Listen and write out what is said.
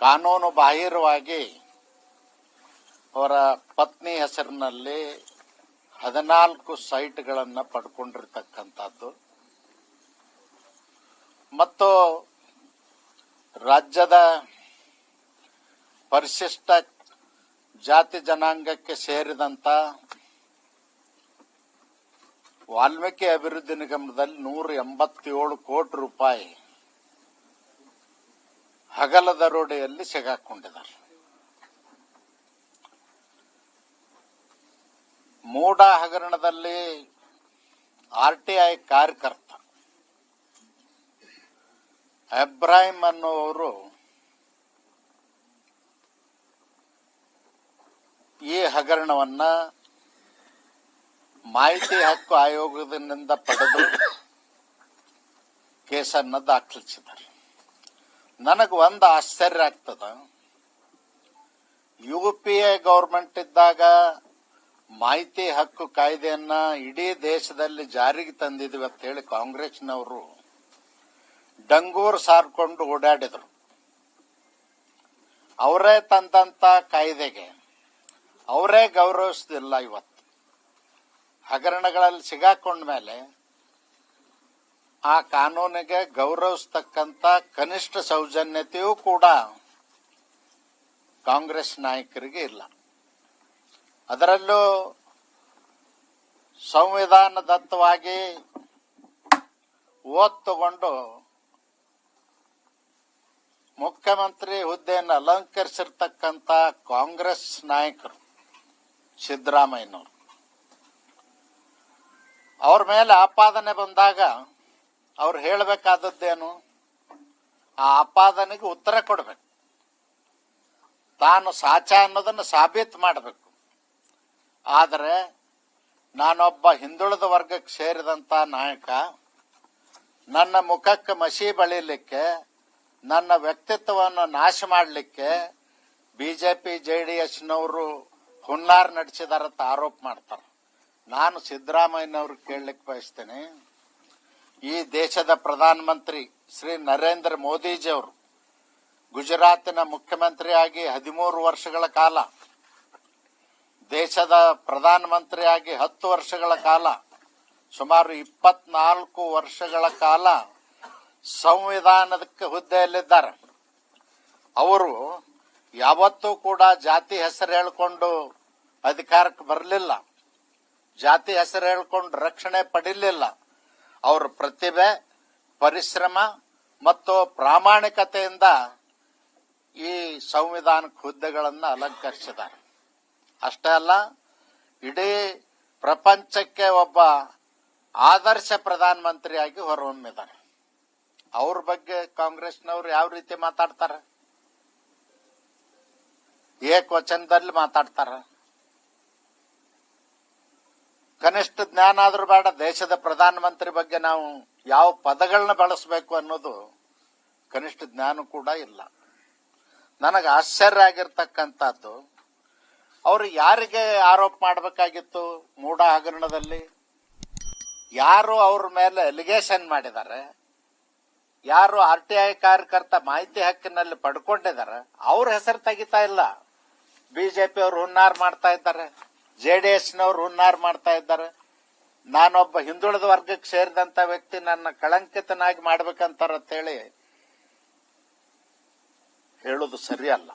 ಕಾನೂನು ಬಾಹಿರವಾಗಿ ಅವರ ಪತ್ನಿ ಹೆಸರಿನಲ್ಲಿ ಹದಿನಾಲ್ಕು ಸೈಟ್ಗಳನ್ನು ಪಡ್ಕೊಂಡಿರ್ತಕ್ಕಂಥದ್ದು. ಮತ್ತು ರಾಜ್ಯದ ಪರಿಶಿಷ್ಟ ಜಾತಿ ಜನಾಂಗಕ್ಕೆ ಸೇರಿದಂತ ವಾಲ್ಮೀಕಿ ಅಭಿವೃದ್ಧಿ ನಿಗಮದಲ್ಲಿ ನೂರ ಎಂಬತ್ತೇಳು ಕೋಟಿ ರೂಪಾಯಿ ಹಗಲ ದರೋಡೆಯಲ್ಲಿ ಸಿಗಾಕೊಂಡಿದ್ದಾರೆ. ಮೂಡ ಹಗರಣದಲ್ಲಿ ಆರ್ ಟಿ ಐ ಕಾರ್ಯಕರ್ತ ಅಬ್ರಾಹಿಂ ಅನ್ನುವರು ಈ ಹಗರಣವನ್ನ ಮಾಹಿತಿ ಹಕ್ಕು ಆಯೋಗದಿಂದ ಪಡೆದು ಕೇಸನ್ನ ದಾಖಲಿಸಿದ್ದಾರೆ. ನನಗೆ ಒಂದು ಆಶ್ಚರ್ಯ ಆಗ್ತದ. ಯು ಪಿ ಎ ಗೌರ್ಮೆಂಟ್ ಇದ್ದಾಗ ಮಾಹಿತಿ ಹಕ್ಕು ಕಾಯ್ದೆಯನ್ನ ಇಡೀ ದೇಶದಲ್ಲಿ ಜಾರಿಗೆ ತಂದಿದ್ವಿ ಅಂತ ಹೇಳಿ ಕಾಂಗ್ರೆಸ್ನವರು ಡಂಗೂರ್ ಸಾರ್ಕೊಂಡು ಓಡಾಡಿದ್ರು. ಅವರೇ ತಂದಂತ ಕಾಯ್ದೆಗೆ ಅವರೇ ಗೌರವಿಸಲಿಲ್ಲ ಇವತ್ತು. ಹಗರಣಗಳಲ್ಲಿ ಸಿಗಾಕೊಂಡ ಮೇಲೆ ಆ ಕಾನೂನಿಗೆ ಗೌರವಿಸ್ತಕ್ಕಂಥ ಕನಿಷ್ಠ ಸೌಜನ್ಯತೆಯೂ ಕೂಡ ಕಾಂಗ್ರೆಸ್ ನಾಯಕರಿಗೆ ಇಲ್ಲ. ಅದರಲ್ಲೂ ಸಂವಿಧಾನದತ್ತವಾಗಿ ಓದ್ ತಗೊಂಡು ಮುಖ್ಯಮಂತ್ರಿ ಹುದ್ದೆಯನ್ನು ಅಲಂಕರಿಸಿರ್ತಕ್ಕಂಥ ಕಾಂಗ್ರೆಸ್ ನಾಯಕರು ಸಿದ್ದರಾಮಯ್ಯನವರು. ಅವ್ರ ಮೇಲೆ ಆಪಾದನೆ ಬಂದಾಗ ಅವ್ರು ಹೇಳಬೇಕಾದದ್ದೇನು? ಆ ಆಪಾದನೆಗೆ ಉತ್ತರ ಕೊಡಬೇಕು. ತಾನು ಸಾಚ ಅನ್ನೋದನ್ನು ಸಾಬೀತು ಮಾಡಬೇಕು. ಆದರೆ ನಾನೊಬ್ಬ ಹಿಂದುಳಿದ ವರ್ಗಕ್ಕೆ ಸೇರಿದಂತ ನಾಯಕ, ನನ್ನ ಮುಖಕ್ಕೆ ಮಸಿ ಬಳಿಲಿಕ್ಕೆ, ನನ್ನ ವ್ಯಕ್ತಿತ್ವವನ್ನು ನಾಶ ಮಾಡಲಿಕ್ಕೆ ಬಿಜೆಪಿ ಎಸ್ನವರು ಹುನ್ನಾರ ನಡೆಸಿದಾರಂತ ಆರೋಪ ಮಾಡ್ತಾರೆ. ನಾನು ಸಿದ್ದರಾಮಯ್ಯನವ್ರಿಗೆ ಕೇಳಲಿಕ್ಕೆ ಬಯಸ್ತೇನೆ. ಈ ದೇಶದ ಪ್ರಧಾನಮಂತ್ರಿ ಶ್ರೀ ನರೇಂದ್ರ ಮೋದಿಜಿಯವರು ಗುಜರಾತಿನ ಮುಖ್ಯಮಂತ್ರಿಯಾಗಿ ಹದಿಮೂರು ವರ್ಷಗಳ ಕಾಲ, ದೇಶದ ಪ್ರಧಾನಮಂತ್ರಿಯಾಗಿ ಹತ್ತು ವರ್ಷಗಳ ಕಾಲ, ಸುಮಾರು ಇಪ್ಪತ್ನಾಲ್ಕು ವರ್ಷಗಳ ಕಾಲ ಸಂವಿಧಾನದಕ್ಕೆ ಹುದ್ದೆಯಲ್ಲಿದ್ದಾರೆ. ಅವರು ಯಾವತ್ತೂ ಕೂಡ ಜಾತಿ ಹೆಸರು ಹೇಳಿಕೊಂಡು ಅಧಿಕಾರಕ್ಕೆ ಬರಲಿಲ್ಲ, ಜಾತಿ ಹೆಸರು ಹೇಳ್ಕೊಂಡು ರಕ್ಷಣೆ ಪಡಿಲಿಲ್ಲ. ಅವ್ರ ಪ್ರತಿಭೆ, ಪರಿಶ್ರಮ ಮತ್ತು ಪ್ರಾಮಾಣಿಕತೆಯಿಂದ ಈ ಸಂವಿಧಾನಕ್ಕೆ ಹುದ್ದೆಗಳನ್ನು ಅಲಂಕರಿಸಿದ್ದಾರೆ. ಅಷ್ಟೇ ಅಲ್ಲ, ಇಡೀ ಪ್ರಪಂಚಕ್ಕೆ ಒಬ್ಬ ಆದರ್ಶ ಪ್ರಧಾನಮಂತ್ರಿಯಾಗಿ ಹೊರಹೊಮ್ಮಿದ್ದಾರೆ. ಅವ್ರ ಬಗ್ಗೆ ಕಾಂಗ್ರೆಸ್ನವರು ಯಾವ ರೀತಿ ಮಾತಾಡ್ತಾರೆ? ಏಕವಚನದಲ್ಲಿ ಮಾತಾಡ್ತಾರ. ಕನಿಷ್ಠ ಜ್ಞಾನ ಆದ್ರೂ ಬೇಡ, ದೇಶದ ಪ್ರಧಾನಮಂತ್ರಿ ಬಗ್ಗೆ ನಾವು ಯಾವ ಪದಗಳನ್ನ ಬಳಸಬೇಕು ಅನ್ನೋದು ಕನಿಷ್ಠ ಜ್ಞಾನ ಕೂಡ ಇಲ್ಲ. ನನಗೆ ಆಶ್ಚರ್ಯ ಆಗಿರ್ತಕ್ಕಂಥದ್ದು, ಅವರು ಯಾರಿಗೆ ಆರೋಪ ಮಾಡಬೇಕಾಗಿತ್ತು ಮೂಡ ಹಗರಣದಲ್ಲಿ? ಯಾರು ಅವ್ರ ಮೇಲೆ ಎಲಿಗೇಷನ್ ಮಾಡಿದ್ದಾರೆ? ಯಾರು ಆರ್ ಟಿ ಐ ಕಾರ್ಯಕರ್ತ ಮಾಹಿತಿ ಹಕ್ಕಿನಲ್ಲಿ ಪಡ್ಕೊಂಡಿದ್ದಾರೆ? ಅವ್ರ ಹೆಸರು ತೆಗಿತಾ ಇಲ್ಲ. ಬಿಜೆಪಿ ಅವರು ಹುನ್ನಾರ ಮಾಡ್ತಾ ಇದ್ದಾರೆ. ಜೆಡಿಎಸ್ನವ್ರು ಹುನ್ನಾರ ಮಾಡ್ತಾ ಇದ್ದಾರೆ. ನಾನೊಬ್ಬ ಹಿಂದುಳಿದ ವರ್ಗಕ್ಕೆ ಸೇರಿದಂತ ವ್ಯಕ್ತಿ ನನ್ನ ಕಳಂಕಿತನಾಗಿ ಮಾಡ್ಬೇಕಂತಾರ ಹೇಳಿ ಹೇಳೋದು ಸರಿಯಲ್ಲ.